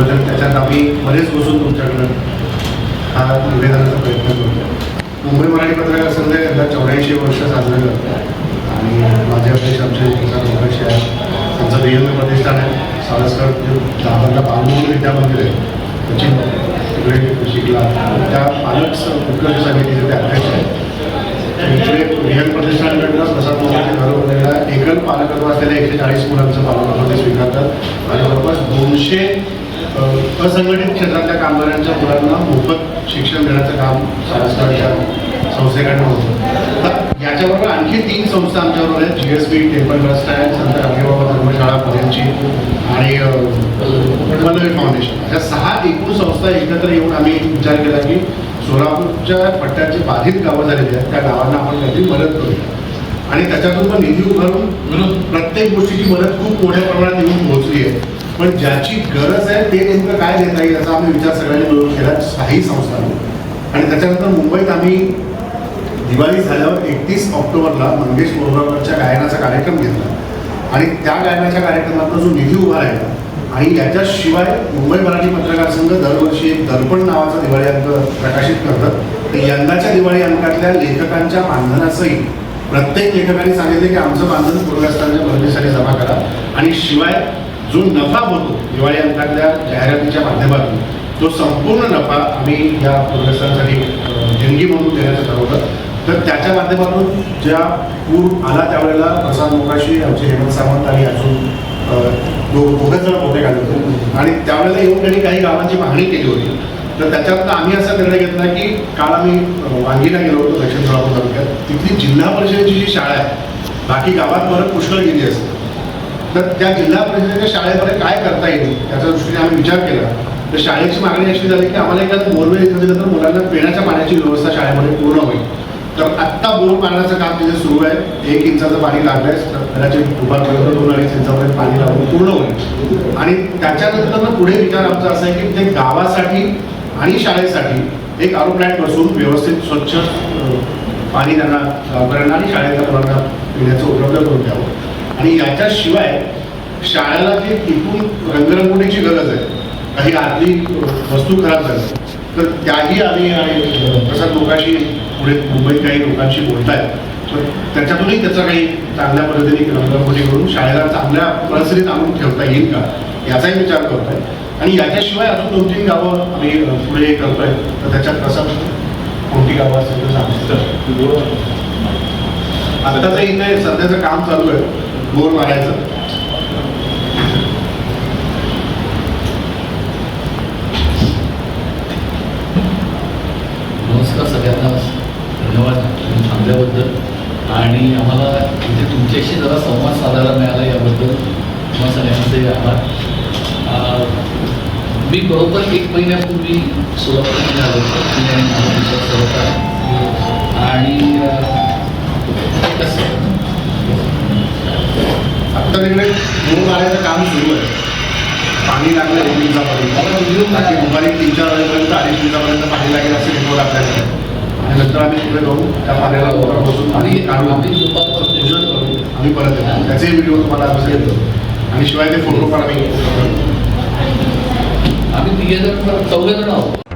नियोजन त्याच्यात आम्ही बरेच बसून तुमच्याकडं हा निवेदनाचा प्रयत्न करतो मुंबई मराठी पत्रकार संघ यंदा चौऱ्याऐंशी वर्ष साजरं करतो आणि माझे अध्यक्ष आमचे प्रसाद मोकाशी आहे त्यांचं बियंग प्रतिष्ठान आहे. सारसकर जे दादरला बालमोहन विद्या मंदिर आहे. त्याची तिकडे शिकला त्या पालक उत्कर्ष समितीचे ते अध्यक्ष आहेत. इकडे बियंग प्रतिष्ठानकडनं प्रसाद मोकाशी घरोघरीला एकल पालकत्व असलेल्या एकशे चाळीस मुलांचं पालकत्व ते स्वीकारतात. आणि जवळपास दोनशे असंघटित क्षेत्रातल्या कामगारांच्या मुलांना मोफत शिक्षण देण्याचं काम सारस्करच्या संस्थेकडनं होतं. तर याच्याबरोबर आणखी तीन संस्था आमच्याबरोबर आहेत. G S B temple trust आहे संत रामदेवबाबा धर्मशाळा पुण्याची आणि पल्लवी फाउंडेशन अशा सहा एकूण संस्था एकत्र येऊन आम्ही विचार केला की सोलापूरच्या पट्ट्यात जे बाधित गावं झालेली आहेत त्या गावांना आपण काहीतरी मदत करूया. आणि त्याच्यातून पण निधी उभारून प्रत्येक गोष्टीची मदत खूप मोठ्या प्रमाणात येऊन पोहोचली आहे. पण ज्याची गरज आहे ते नेमकं काय देता येईल याचा आम्ही विचार सगळ्यांनी मिळून केला. काही संस्थांनी आणि त्याच्यानंतर मुंबईत आम्ही दिवाळी झाल्यावर एकतीस ऑक्टोबरला मंगेश बोरगावकरच्या गायनाचा कार्यक्रम घेतला. आणि त्या गायनाच्या कार्यक्रमातला जो निधी उभा राहिला आणि याच्याशिवाय मुंबई मराठी पत्रकार संघ दरवर्षी एक दर्पण नावाचा दिवाळी अंक प्रकाशित करतात. तर यंदाच्या दिवाळी अंकातल्या लेखकांच्या मानधनासहित प्रत्येक लेखकाने सांगितले की आमचं बांधन पूरग्रस्तांच्या परमेशाने जमा करा. आणि शिवाय जो नफा होतो दिवाळी अंकातल्या जाहिरातीच्या माध्यमातून तो संपूर्ण नफा आम्ही या पूरग्रस्तांसाठी जिंदगी देणगी म्हणून देण्याचं ठरवलं. तर त्याच्या माध्यमातून ज्या पूर आला त्यावेळेला प्रसाद मोकाशी आमचे हेमंत सावंत आणि अजून दोघं जण मोठे काढले होते. आणि त्यावेळेला येऊन त्यांनी काही गावांची पाहणी केली होती. तर त्याच्यात आम्ही असा निर्णय घेतला की काल आम्ही वांगीला गेलो होतो दक्षिण सोलापूर तालुक्यात. तिथली जिल्हा परिषदेची जी शाळा आहे बाकी गावात परत पुष्कळ गेली असते. तर त्या जिल्हा परिषदेच्या शाळेमध्ये काय करता येईल त्याच्या दृष्टीने आम्ही विचार केला. तर शाळेची मागणी अशी झाली की आम्हाला एखादं बोरवेल इथं दिलं तर मुलांना पिण्याच्या पाण्याची व्यवस्था शाळेमध्ये पूर्ण होईल. तर आत्ता बोर मारण्याचं काम तिथे सुरू आहे. एक इंचाचं पाणी लागलंय. तर कदाचित दुपारपर्यंत दोन अडीच इंचापर्यंत पाणी लागून पूर्ण होईल. आणि त्याच्यानंतर पुढे विचार आमचा असा आहे की ते गावासाठी आणि शाळेसाठी एक आरो प्लॅन बसून व्यवस्थित स्वच्छ पाणी त्यांना गावकऱ्यांना आणि शाळेतल्या मुलांना पिण्याचं उपलब्ध करून द्यावं. आणि याच्याशिवाय शाळेला ते टिकून रंगरंगोटीची गरज आहे काही आतली वस्तू खराब झाली तर त्याही आम्ही आणि प्रसाद लोकांशी पुढे मुंबईत काही लोकांशी बोलतायत. तर त्याच्यातूनही त्याचा काही चांगल्या पद्धतीने रंगरंगोटी करून शाळेला चांगल्या परिस्थितीत आणून ठेवता येईल का याचाही विचार करतोय. आणि याच्याशिवाय अजून दोन तीन गावं आम्ही अ, पुढे करतोय. तर त्याच्यात प्रसाद कोणती गावं असेल तर सांगितलं आत्ताचं इथे सध्याचं काम चालू आहे. बोर मारायचं. नमस्कार सगळ्यांना. धन्यवाद तुम्ही थांबल्याबद्दल. आणि आम्हाला इथे तुमच्याशी जरा संवाद साधायला मिळाला याबद्दल. तुम्हा सगळ्यांचे आभार. मी बरोबर एक महिन्यापूर्वी सोलापूरमध्ये आलो होतो. मी आणि माझा मित्र तिकडे मारायचं काम सुरू आहे. पाणी लागलं एक दिवसापर्यंत बाकी दुपारी तीन चार वाजेपर्यंत अडीच दिवसापर्यंत पाणी लागेल असे रिपोर्ट आपल्याला आणि नंतर आम्ही पुढे जाऊ त्या पाण्याला वर बसून आणि काढून आम्ही पूजन करू आम्ही परत येतो. त्याचे व्हिडिओ तुम्हाला आम्ही येतो आणि शिवाय ते फोटो पण आम्ही आम्ही तिघे जण चौघे जण आहोत.